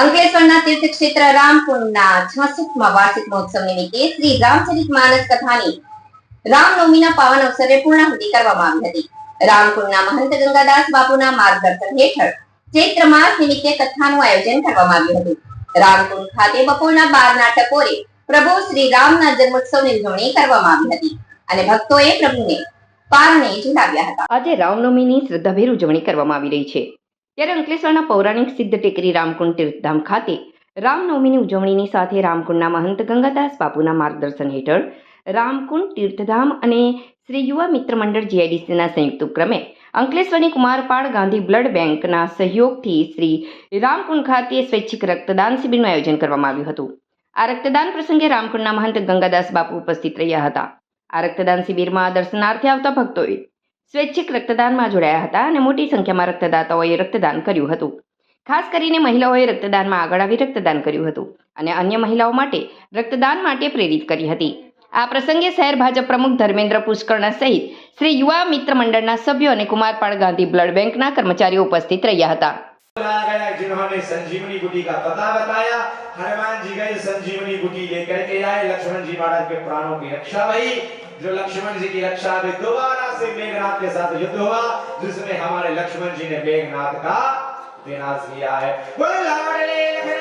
અંકલેશ્વરના તીર્થક્ષેત્ર રામકુંડના છાસઠમાં વાર્ષિક મહોત્સવ નિમિત્તે શ્રી રામચરિત માનસ કથાની રામનવમીના પાવન અવસરે પૂર્ણાહુતિ કરવામાં આવી હતી. રામકુંડના મહંત ગંગાદાસ બાપુના માર્ગદર્શન હેઠળ ચૈત્ર માસ નિમિત્તે કથાનું આયોજન કરવામાં આવ્યું હતું. રામકુંડ ખાતે બપોરના બારના ટકોરે પ્રભુ શ્રી રામના જન્મોત્સવની ઉજવણી કરવામાં આવી હતી અને ભક્તોએ પ્રભુને પારણે ઝુલાવ્યા હતા. આજે રામનવમીની શ્રદ્ધાભેર ઉજવણી કરવામાં આવી રહી છે. ત્યારે અંકલેશ્વરના પૌરાણિક સિદ્ધ ટેકરી રામકુંડ તીર્થધામ ખાતે રામનવમીની ઉજવણીની સાથે રામકુંડના મહંત ગંગાદાસ બાપુના માર્ગદર્શન હેઠળ રામકુંડ તીર્થધામ અને શ્રી યુવા મિત્ર મંડળ જીઆઈડીસીના સંયુક્ત ઉપક્રમે અંકલેશ્વરની કુમારપાળ ગાંધી બ્લડ બેંકના સહયોગથી શ્રી રામકુંડ ખાતે સ્વૈચ્છિક રક્તદાન શિબિરનું આયોજન કરવામાં આવ્યું હતું. આ રક્તદાન પ્રસંગે રામકુંડના મહંત ગંગાદાસ બાપુ ઉપસ્થિત રહ્યા હતા. આ રક્તદાન શિબિરમાં દર્શનાર્થે આવતા ભક્તોએ સ્વૈચ્છિક રક્તદાનમાં જોડાયા હતા અને મોટી સંખ્યામાં રક્તદાતાઓએ રક્તદાન કર્યું હતું ખાસ કરીને મહિલાઓએ રક્તદાનમાં આગળ આવી રક્તદાન કર્યું હતું અને અન્ય મહિલાઓ માટે રક્તદાન માટે પ્રેરિત કરી હતી આ પ્રસંગે શહેર ભાજપ પ્રમુખ ધર્મેન્દ્ર પુષ્કર્ણ સહિત શ્રી યુવા મિત્ર મંડળના સભ્યો અને કુમારપાળ ગાંધી બ્લડ બેંકના કર્મચારીઓ ઉપસ્થિત રહ્યા હતા बुलाया गया जिन्होंने संजीवनी बूटी का पता बताया हनुमान जी गए संजीवनी बूटी लेकर के आए लक्ष्मण जी महाराज के प्राणों की रक्षा भई जो लक्ष्मण जी की रक्षा में दोबारा से मेघनाथ के साथ युद्ध हुआ जिसमें हमारे लक्ष्मण जी ने मेघनाथ का विनाश किया है बोले लाडले